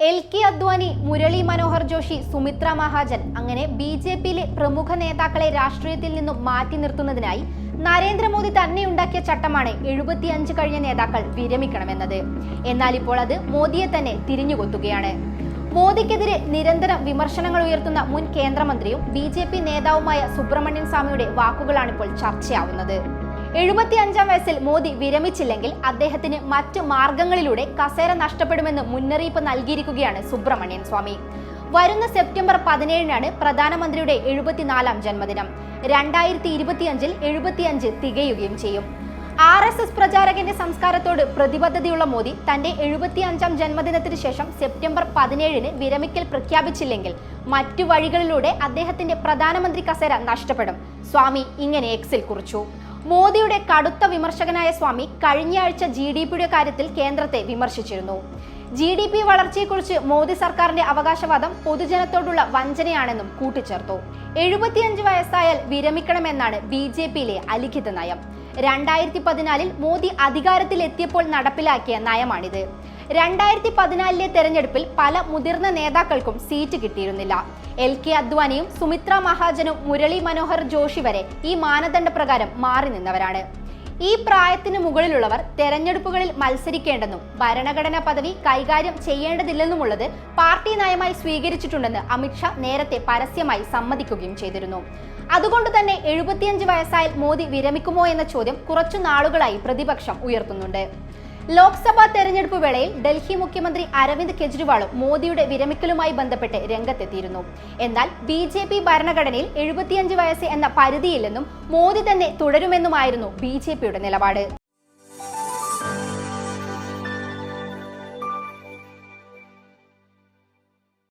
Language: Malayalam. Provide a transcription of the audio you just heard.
എൽ കെ അദ്വാനി മുരളി മനോഹർ ജോഷി സുമിത്ര മഹാജൻ അങ്ങനെ ബി ജെ പിയിലെ പ്രമുഖ നേതാക്കളെ രാഷ്ട്രീയത്തിൽ നിന്നും മാറ്റി നിർത്തുന്നതിനായി നരേന്ദ്രമോദി തന്നെ ഉണ്ടാക്കിയ ചട്ടമാണ് എഴുപത്തിയഞ്ച് കഴിഞ്ഞ നേതാക്കൾ വിരമിക്കണമെന്നത്. എന്നാൽ ഇപ്പോൾ അത് മോദിയെ തന്നെ തിരിഞ്ഞുകൊത്തുകയാണ്. മോദിക്കെതിരെ നിരന്തരം വിമർശനങ്ങൾ ഉയർത്തുന്ന മുൻ കേന്ദ്രമന്ത്രിയും ബി നേതാവുമായ സുബ്രഹ്മണ്യൻ സ്വാമിയുടെ വാക്കുകളാണിപ്പോൾ ചർച്ചയാവുന്നത്. എഴുപത്തിയഞ്ചാം വയസ്സിൽ മോദി വിരമിച്ചില്ലെങ്കിൽ അദ്ദേഹത്തിന് മറ്റ് മാർഗങ്ങളിലൂടെ കസേര നഷ്ടപ്പെടുമെന്ന് മുന്നറിയിപ്പ് നൽകിയിരിക്കുകയാണ് സുബ്രഹ്മണ്യൻ സ്വാമി. വരുന്ന സെപ്റ്റംബർ പതിനേഴിനാണ് പ്രധാനമന്ത്രിയുടെ എഴുപത്തിനാലാം ജന്മദിനം. രണ്ടായിരത്തി ഇരുപത്തിയഞ്ചിൽ എഴുപത്തിയഞ്ച് തികയുകയും ചെയ്യും. ആർ എസ് എസ് പ്രചാരകന്റെ സംസ്കാരത്തോട് പ്രതിബദ്ധതയുള്ള മോദി തന്റെ എഴുപത്തിയഞ്ചാം ജന്മദിനത്തിന് ശേഷം സെപ്റ്റംബർ പതിനേഴിന് വിരമിക്കൽ പ്രഖ്യാപിച്ചില്ലെങ്കിൽ മറ്റു വഴികളിലൂടെ അദ്ദേഹത്തിന്റെ പ്രധാനമന്ത്രി കസേര നഷ്ടപ്പെടും. സ്വാമി ഇങ്ങനെ എക്സിൽ കുറിച്ചു. മോദിയുടെ കടുത്ത വിമർശകനായ സ്വാമി കഴിഞ്ഞയാഴ്ച ജി ഡി പിയുടെ കാര്യത്തിൽ കേന്ദ്രത്തെ വിമർശിച്ചിരുന്നു. ജി ഡി പി വളർച്ചയെക്കുറിച്ച് മോദി സർക്കാരിന്റെ അവകാശവാദം പൊതുജനത്തോടുള്ള വഞ്ചനയാണെന്നും കൂട്ടിച്ചേർത്തു. എഴുപത്തിയഞ്ച് വയസ്സായാൽ വിരമിക്കണമെന്നാണ് ബി ജെ പിയിലെ അലിഖിത നയം. രണ്ടായിരത്തി പതിനാലിൽ മോദി അധികാരത്തിലെത്തിയപ്പോൾ നടപ്പിലാക്കിയ നയമാണിത്. രണ്ടായിരത്തി പതിനാലിലെ തെരഞ്ഞെടുപ്പിൽ പല മുതിർന്ന നേതാക്കൾക്കും സീറ്റ് കിട്ടിയിരുന്നില്ല. എൽ കെ അദ്വാനിയും സുമിത്ര മഹാജനും മുരളി മനോഹർ ജോഷി വരെ ഈ മാനദണ്ഡ പ്രകാരം മാറി നിന്നവരാണ്. ഈ പ്രായത്തിന് മുകളിലുള്ളവർ തെരഞ്ഞെടുപ്പുകളിൽ മത്സരിക്കേണ്ടെന്നും ഭരണഘടനാ പദവി കൈകാര്യം ചെയ്യേണ്ടതില്ലെന്നുമുള്ളത് പാർട്ടി നയമായി സ്വീകരിച്ചിട്ടുണ്ടെന്ന് അമിത്ഷാ നേരത്തെ പരസ്യമായി സമ്മതിക്കുകയും ചെയ്തിരുന്നു. അതുകൊണ്ട് തന്നെ എഴുപത്തിയഞ്ച് വയസ്സായാൽ മോദി വിരമിക്കുമോ എന്ന ചോദ്യം കുറച്ചു നാളുകളായി പ്രതിപക്ഷം ഉയർത്തുന്നുണ്ട്. ലോക്സഭാ തെരഞ്ഞെടുപ്പ് വേളയിൽ ഡൽഹി മുഖ്യമന്ത്രി അരവിന്ദ് കെജ്രിവാളും മോദിയുടെ വിരമിക്കലുമായി ബന്ധപ്പെട്ട് രംഗത്തെത്തിയിരുന്നു. എന്നാൽ ബി ജെ പി ഭരണഘടനയിൽ എഴുപത്തിയഞ്ച് വയസ്സ് എന്ന പരിധിയില്ലെന്നും മോദി തന്നെ തുടരുമെന്നുമായിരുന്നു ബി ജെ പിയുടെ നിലപാട്.